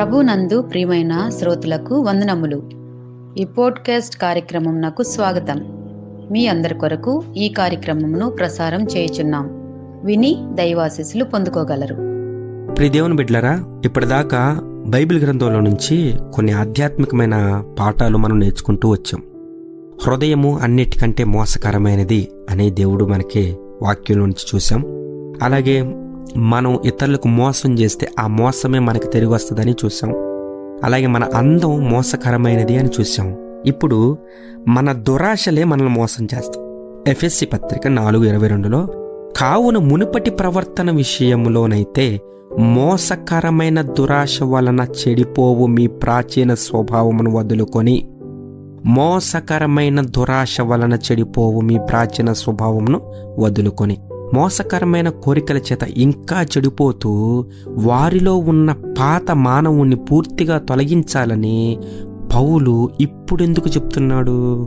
ప్రభునందు ప్రియమైన శ్రోతలకు వందనములు. ఈ పోడ్కాస్ట్ కార్యక్రమం నాకు స్వాగతం. మీ అందరి కొరకు ఈ కార్యక్రమమును ప్రసారం చేయుచున్నాం. విని దైవాశీస్సులు పొందుకోగలరు. ప్రియదేవుని దేవుని ఇప్పటిదాకా బైబిల్ గ్రంథంలో నుంచి కొన్ని ఆధ్యాత్మికమైన పాఠాలు మనం నేర్చుకుంటూ వచ్చాం. హృదయము అన్నిటికంటే మోసకరమైనది అనే దేవుడు మనకి వాక్యం నుంచి చూసాం అలాగే మనం ఇతరులకు మోసం చేస్తే ఆ మోసమే మనకి తిరిగి వస్తుందని చూసాం అలాగే మన అందం మోసకరమైనది అని చూసాం ఇప్పుడు మన దురాశలే మనల్ని మోసం చేస్తాం ఎఫ్ఎస్సి పత్రిక నాలుగు ఇరవై రెండులో కావున మునుపటి ప్రవర్తన విషయంలోనైతే మోసకరమైన దురాశ వలన చెడిపోవు మీ ప్రాచీన స్వభావమును వదులుకొని మోసకరమైన దురాశ వలన చెడిపోవు మీ ప్రాచీన స్వభావమును వదులుకొని. మోసకరమైన కోరికల చేత ఇంకా చెడిపోతూ వారిలో ఉన్న పాత మానవుణ్ణి పూర్తిగా తొలగించాలని పౌలు ఇప్పుడెందుకు చెప్తున్నాడు?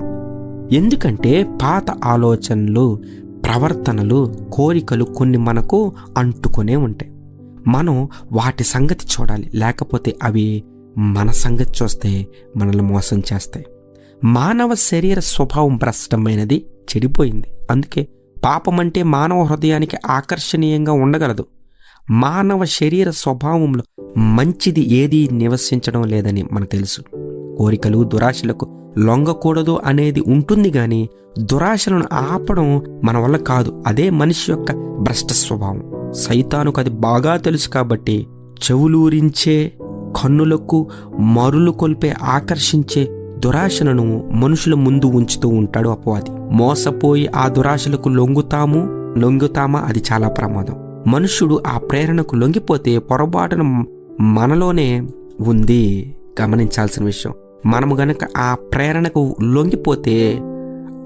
ఎందుకంటే పాత ఆలోచనలు ప్రవర్తనలు కోరికలు కొన్ని మనకు అంటుకొనే ఉంటాయి. మనం వాటి సంగతి చూడాలి. లేకపోతే అవి మన సంగతి చూస్తే మనల్ని మోసం చేస్తాయి. మానవ శరీర స్వభావం భ్రష్టమైనది చెడిపోయింది. అందుకే పాపం అంటే మానవ హృదయానికి ఆకర్షణీయంగా ఉండగలదు. మానవ శరీర స్వభావంలో మంచిది ఏదీ నివసించడం లేదని మనకు తెలుసు. కోరికలు దురాశలకు లొంగకూడదు అనేది ఉంటుంది కానీ దురాశలను ఆపడం మన వల్ల కాదు. అదే మనిషి యొక్క భ్రష్ట స్వభావం. సైతానుకు అది బాగా తెలుసు కాబట్టి చెవులూరించే కన్నులకు మరులు కొల్పే ఆకర్షించే దురాశలను మనుషుల ముందు ఉంచుతూ ఉంటాడు అపవాది. మోసపోయి ఆ దురాశలకు లొంగుతాము? లొంగుతామా? అది చాలా ప్రమాదం. మనుష్యుడు ఆ ప్రేరణకు లొంగిపోతే పొరపాటున మనలోనే ఉంది. గమనించాల్సిన విషయం. మనము గనక ఆ ప్రేరణకు లొంగిపోతే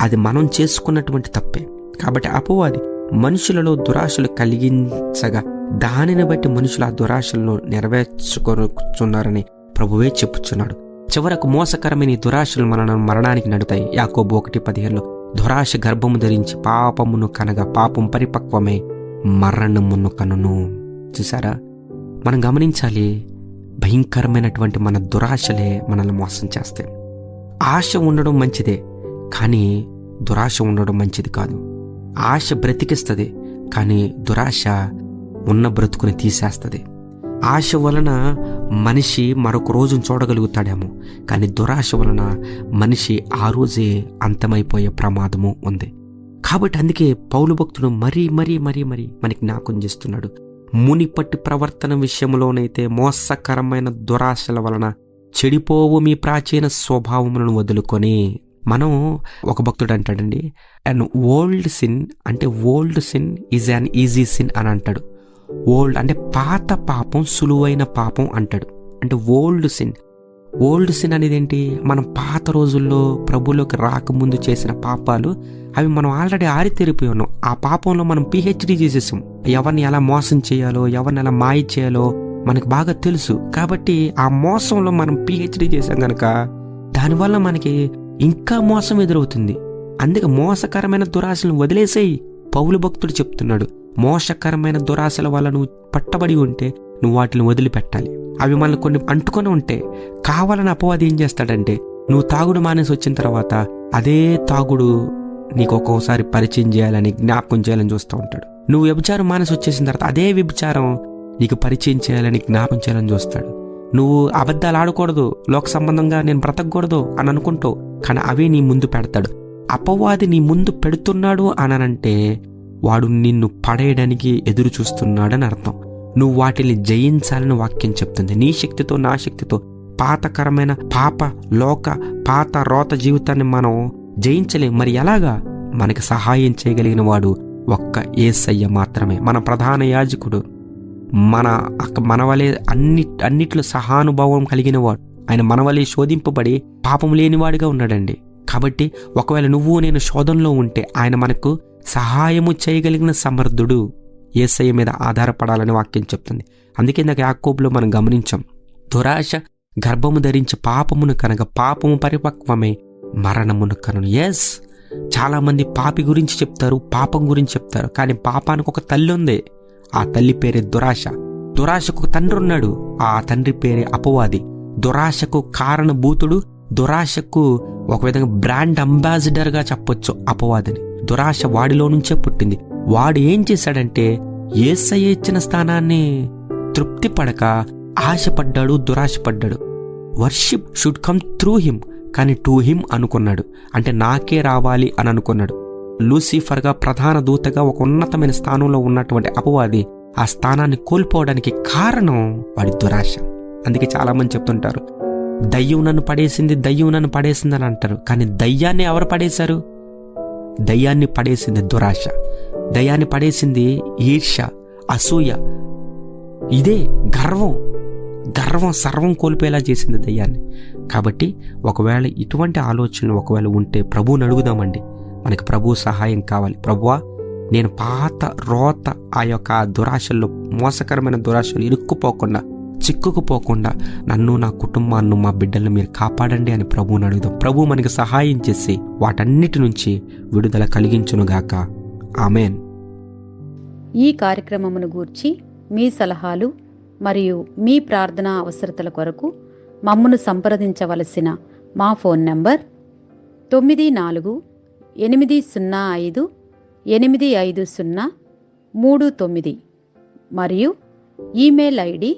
అది మనం చేసుకున్నటువంటి తప్పే. కాబట్టి అపవాది మనుషులలో దురాశలు కలిగించగా దానిని బట్టి మనుషులు ఆ దురాశలను నెరవేర్చుకొనుచున్నారని ప్రభువే చెప్పుచున్నాడు. చివరకు మోసకరమైన దురాశలు మనను మరణానికి నడుతాయి. యాకోబు ఒకటి పదిహేనులో దురాశ గర్భము ధరించి పాపమును కనగా పాపం పరిపక్వమే మరణమును కనును. చూసారా మనం గమనించాలి భయంకరమైనటువంటి మన దురాశలే మనల్ని మోసం చేస్తాయి ఆశ ఉండడం మంచిదే కానీ దురాశ ఉండడం మంచిది కాదు. ఆశ బ్రతికిస్తుంది కానీ దురాశ ఉన్న బ్రతుకుని తీసేస్తుంది. ఆశ వలన మనిషి మరొక రోజును చూడగలుగుతాడేమో. కానీ దురాశ వలన మనిషి ఆ రోజే అంతమైపోయే ప్రమాదము ఉంది. కాబట్టి అందుకే పౌలు భక్తుడు మరీ మరీ మరీ మరీ మనకి జ్ఞాపకం చేస్తున్నాడు. మునిపట్టి ప్రవర్తన విషయంలోనైతే మోసకరమైన దురాశల వలన చెడిపోవు మీ ప్రాచీన స్వభావములను వదులుకొని మనం ఒక భక్తుడు అంటాడండి అండ్ ఓల్డ్ సిన్ అంటే old sin is an easy sin అని అంటాడు. ఓల్డ్ అంటే పాత పాపం సులువైన పాపం అంటాడు. అంటే ఓల్డ్ సిన్ ఓల్డ్ సిన్ అనేది ఏంటి మనం పాత రోజుల్లో ప్రభులోకి రాకముందు చేసిన పాపాలు అవి మనం ఆల్రెడీ ఆరితేరిపోయి ఉన్నాం. ఆ పాపంలో మనం పిహెచ్డి చేసేసాం. ఎవరిని ఎలా మోసం చేయాలో ఎవరిని ఎలా మాయ చేయాలో మనకు బాగా తెలుసు. కాబట్టి ఆ మోసంలో మనం పిహెచ్డి చేసాం కనుక దానివల్ల మనకి ఇంకా మోసం ఎదురవుతుంది. అందుకే మోసకరమైన దురాశలను వదిలేసేయి. పౌలు భక్తుడు చెప్తున్నాడు. మోసకరమైన దురాశల వల్ల నువ్వు పట్టబడి ఉంటే నువ్వు వాటిని వదిలిపెట్టాలి. అవి మనల్ని కొన్ని అంటుకొని ఉంటే కావాలని అపవాది ఏం చేస్తాడంటే నువ్వు తాగుడు మానేసి వచ్చిన తర్వాత అదే తాగుడు నీకు ఒక్కోసారి పరిచయం చేయాలని జ్ఞాపకం చేయాలని చూస్తూ ఉంటాడు. నువ్వు వ్యభిచారం మానేసి వచ్చేసిన తర్వాత అదే వ్యభిచారం నీకు పరిచయం చేయాలని జ్ఞాపకం చేయాలని చూస్తాడు. నువ్వు అబద్ధాలు ఆడకూడదు లోక సంబంధంగా నేను బ్రతకూడదు అని అనుకుంటావు కానీ అవే నీ ముందు పెడతాడు. అపవాది నీ ముందు పెడుతున్నాడు అనంటే వాడు నిన్ను పడేయడానికి ఎదురు చూస్తున్నాడని అర్థం. నువ్వు వాటిని జయించాలని వాక్యం చెప్తుంది. నీ శక్తితో నా శక్తితో పాతకరమైన పాప లోక పాత రోత జీవితాన్ని మనం జయించలేం. మరి ఎలాగా? మనకి సహాయం చేయగలిగిన వాడు ఒక్క ఏసయ్య మాత్రమే. మన ప్రధాన యాజకుడు మన అక్క మనవలే అన్ని అన్నిట్లో సహానుభావం కలిగిన వాడు. ఆయన మనవలే శోధింపబడి పాపం లేనివాడిగా ఉన్నాడండి. కాబట్టి ఒకవేళ నువ్వు నేను శోధనలో ఉంటే ఆయన మనకు సహాయము చేయగలిగిన సమర్థుడు ఏసయ్య మీద ఆధారపడాలని వాక్యం చెప్తుంది. అందుకే ఇందాక యాకోబులో మనం గమనించాం దురాశ గర్భము ధరించి పాపమును కనుక పాపము పరిపక్వమే మరణమును కనును. ఎస్ చాలామంది పాపి గురించి చెప్తారు పాపం గురించి చెప్తారు కానీ పాపానికి ఒక తల్లి ఉంది. ఆ తల్లి పేరే దురాశ. దురాశకు తండ్రి ఉన్నాడు. ఆ తండ్రి పేరే అపవాది. దురాశకు కారణభూతుడు దురాశకు ఒక విధంగా బ్రాండ్ అంబాసిడర్గా చెప్పొచ్చు అపవాదిని. దురాశ వాడిలో నుంచే పుట్టింది. వాడు ఏం చేశాడంటే ఏసయ్య ఇచ్చిన స్థానాన్ని తృప్తి పడక ఆశపడ్డాడు దురాశపడ్డాడు. Worship should come through him కానీ టు హిమ్ అనుకున్నాడు. అంటే నాకే రావాలి అని అనుకున్నాడు. లూసిఫర్గా ప్రధాన దూతగా ఒక ఉన్నతమైన స్థానంలో ఉన్నటువంటి అపవాది ఆ స్థానాన్ని కోల్పోవడానికి కారణం వాడి దురాశ. అందుకే చాలామంది చెప్తుంటారు దయ్యం నన్ను పడేసింది దయ్యం నన్ను పడేసింది అని అంటారు. కానీ దయ్యాన్ని ఎవరు పడేశారు? దయ్యాన్ని పడేసింది దురాశ. దయ్యాన్ని పడేసింది ఈర్ష అసూయ. ఇదే గర్వం. గర్వం సర్వం కోల్పోయేలా చేసింది దయ్యాన్ని. కాబట్టి ఒకవేళ ఇటువంటి ఆలోచనలు ఒకవేళ ఉంటే ప్రభువుని అడుగుదామండి. మనకి ప్రభు సహాయం కావాలి. ప్రభువా నేను పాత రోత ఆ యొక్క దురాశల్లో మోసకరమైన దురాశలు ఇరుక్కుపోకుండా చిక్కుకుపోకుండా నన్ను నా కుటుంబాన్ని మా బిడ్డలను మీరు కాపాడండి అని ప్రభువుని అడుగుదాం. ప్రభు మనకి సహాయం చేసి వాటన్నిటి నుంచి విడుదల కలిగించునుగాక. ఆమెన్. ఈ కార్యక్రమమును గూర్చి మీ సలహాలు మరియు మీ ప్రార్థనా అవసరతల కొరకు మమ్మను సంప్రదించవలసిన మా ఫోన్ నంబర్ తొమ్మిది నాలుగు ఎనిమిది సున్నా ఐదు ఎనిమిది ఐదు సున్నా మూడు తొమ్మిది మరియు email ID